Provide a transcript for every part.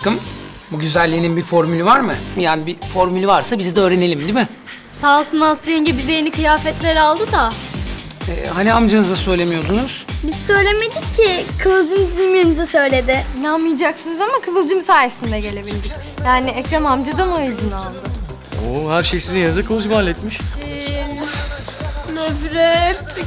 Aşkım, bu güzelliğinin bir formülü var mı? Yani bir formülü varsa biz de öğrenelim değil mi? Sağ olsun Aslı yenge bize yeni kıyafetler aldı da. Ee, hani amcanıza söylemiyordunuz? Biz söylemedik ki. Kıvılcım bizim yerimize söyledi. İnanmayacaksınız ama Kıvılcım sayesinde gelebildik. Yani Ekrem amcadan o izin aldı. Oo, her şey sizin yanınıza kılıcım halletmiş. Nefret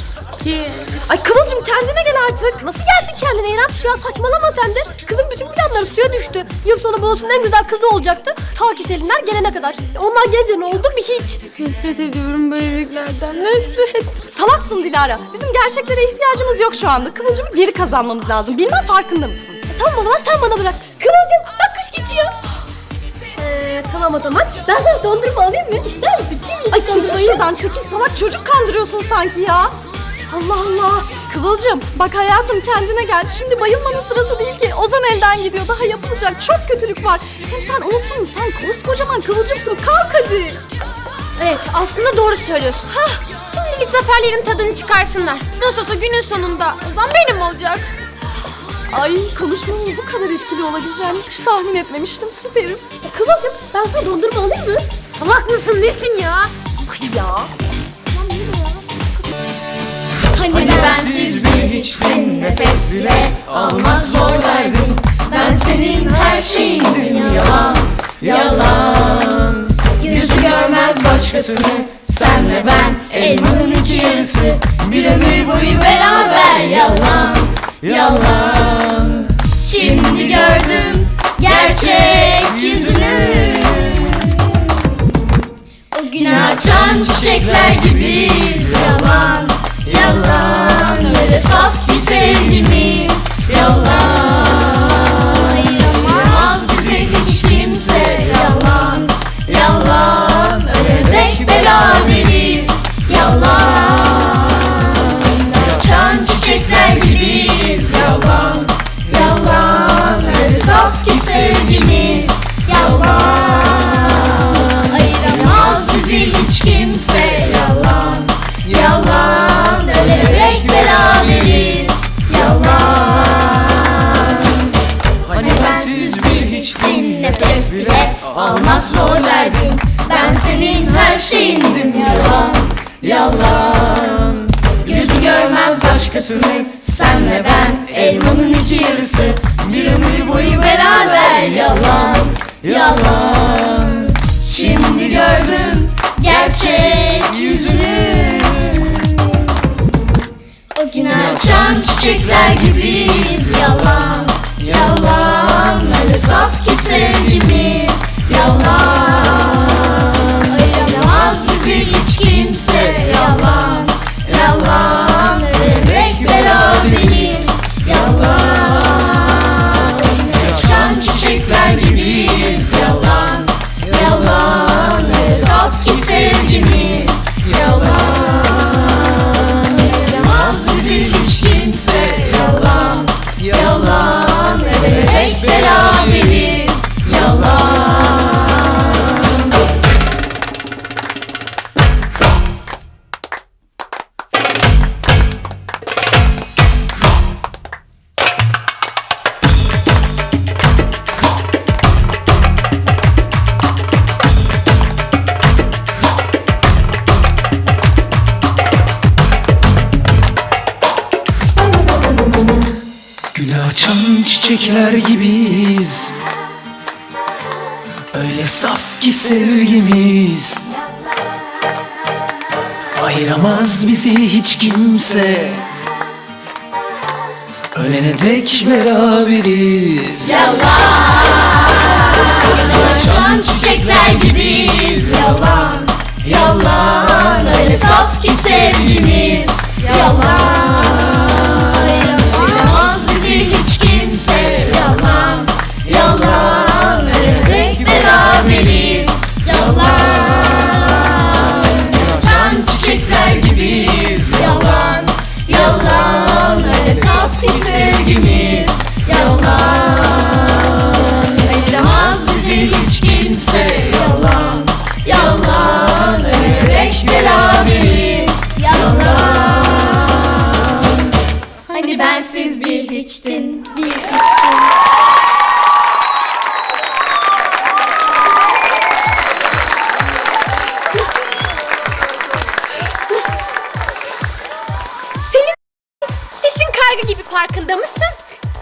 ki. Ay Kıvılcım kendine gel artık. Nasıl gelsin kendine İrem? Ya saçmalama sen de. Kızın bütün planları suya düştü. Yıl sonu balosunun en güzel kızı olacaktı. Ta ki Selinler gelene kadar. Onlar gelince ne oldu? Bir hiç. Nefret ediyorum böyleliklerden. Nefret. Salaksın Dilara. Bizim gerçeklere ihtiyacımız yok şu anda. Kıvılcım'ı geri kazanmamız lazım. Bilmem farkında mısın? E, tamam o zaman sen bana bırak. Kıvılcım bak kuş geçiyor. Ee, tamam o zaman. Ben sana dondurma alayım mı? İster misin? Kim yiyecek Ay çekil şuradan çekil salak çocuk kandırıyorsun sanki ya. Allah Allah. Kıvılcım bak hayatım kendine gel. Şimdi bayılmanın sırası değil ki. Ozan elden gidiyor. Daha yapılacak çok kötülük var. Hem sen unuttun mu? Sen koskocaman Kıvılcımsın. Kalk hadi. Evet aslında doğru söylüyorsun. Hah, şimdilik zaferlerin tadını çıkarsınlar. Nasıl olsa günün sonunda Ozan benim olacak. Ay konuşmanın bu kadar etkili olabileceğini hiç tahmin etmemiştim. Süperim. E, Kıvılcım ben sana dondurma alayım mı? Salak mısın nesin ya? Sus ya. Hani bensiz bir hiçtin nefes bile almak zor derdin. Ben senin her şeyindim yalan, yalan. Yüzü görmez başkasını, sen ve ben elmanın iki yarısı. Bir ömür boyu beraber yalan, yalan. Şimdi gördüm gerçek yüzünü. O gün açan çiçekler gibiyiz görmez başkasını Sen ve ben elmanın iki yarısı. Bir ömür boyu beraber Yalan Yalan. Şimdi gördüm gerçek yüzünü. O gün açan çiçekler gibiyiz. Yalan, yalan Öyle saf ki sevgimiz. Yalan çiçekler gibiyiz. Öyle saf ki sevgimiz. Ayıramaz bizi hiç kimse. Ölene dek beraberiz. Açan çiçekler gibiyiz. Yalan, yalan. Öyle saf ki sevgimiz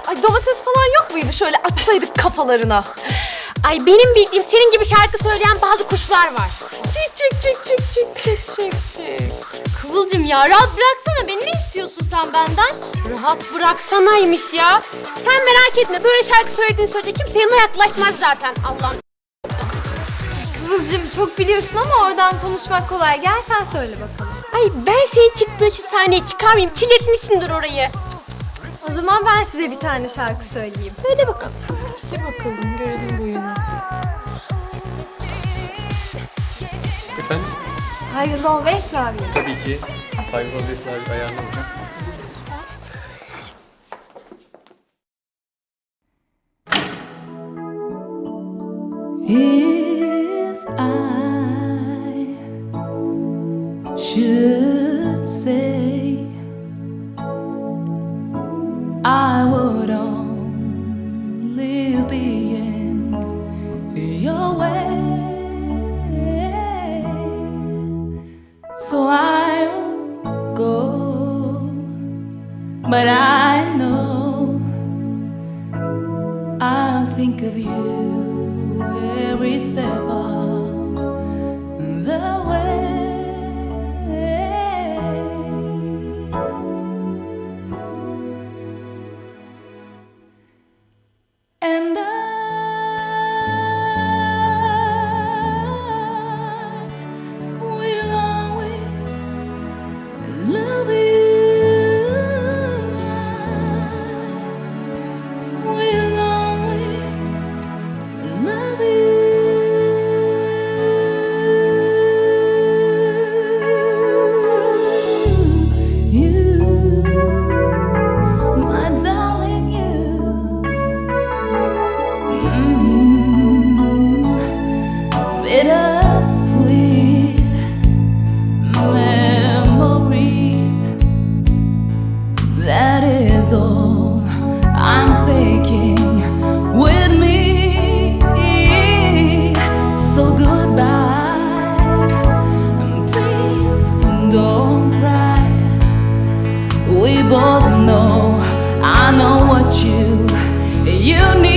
Ay domates falan yok muydu şöyle atsaydık kafalarına? Ay benim bildiğim senin gibi şarkı söyleyen bazı kuşlar var. Çık çık çık çık çık çık çık çık. Kıvılcım ya rahat bıraksana beni ne istiyorsun sen benden? Rahat bıraksanaymış ya. Sen merak etme böyle şarkı söylediğin sürece kimse yanına yaklaşmaz zaten Allah'ım. Kıvılcım çok biliyorsun ama oradan konuşmak kolay. Gel sen söyle bakalım. Ay ben seni çıktığın şu sahneye çıkarmayayım. Çiletmişsindir orayı. O zaman ben size bir tane şarkı söyleyeyim. Söyle bakalım. Efendim? Hayırlı ol Vesli abi. Tabii ki. Hayvan besler ayağına bakın. If I should say I know I'll think of you every step of both know. I know what you you need.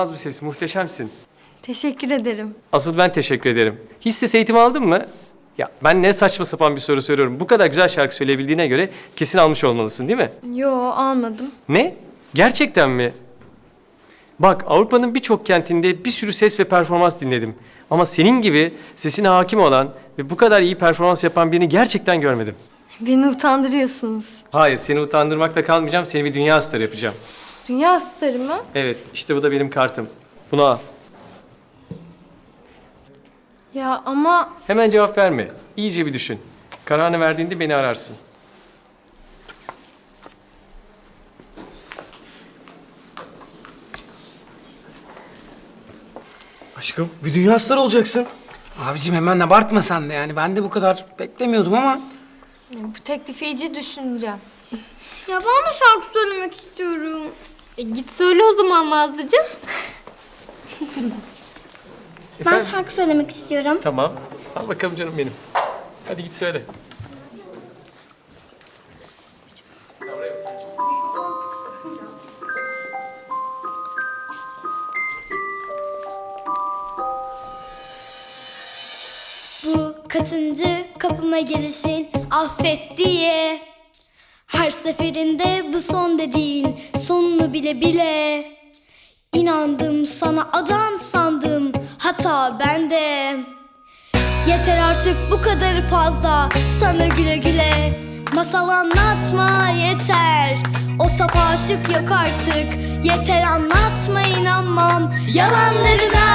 İnanılmaz bir ses, muhteşemsin. Teşekkür ederim. Asıl ben teşekkür ederim. Hiç ses eğitimi aldın mı? Ya ben ne saçma sapan bir soru soruyorum. Bu kadar güzel şarkı söyleyebildiğine göre kesin almış olmalısın değil mi? Yo almadım. Ne? Gerçekten mi? Bak Avrupa'nın birçok kentinde bir sürü ses ve performans dinledim. Ama senin gibi sesine hakim olan ve bu kadar iyi performans yapan birini gerçekten görmedim. Beni utandırıyorsunuz. Hayır, seni utandırmakla kalmayacağım. Seni bir dünya starı yapacağım. Dünya starı mı? Evet, işte bu da benim kartım. Bunu al. Ya ama Hemen cevap verme. İyice bir düşün. Kararını verdiğinde beni ararsın. Aşkım bir dünya starı olacaksın. Abicim hemen abartma sen de yani. Ben de bu kadar beklemiyordum ama... bu teklifi iyice düşüneceğim. Ya ben de şarkı söylemek istiyorum. E, git söyle o zaman Nazlıcığım. Ben Efendim? şarkı söylemek istiyorum. Tamam. Al bakalım canım benim. Hadi git söyle. Bu kaçıncı kapıma gelişin affet diye Her seferinde bu son dediğin sonunu bile bile. İnandım sana adam sandım hata bende. Yeter artık bu kadarı fazla sana güle güle. Masal anlatma yeter O saf aşık yok artık. Yeter anlatma inanmam yalanlarına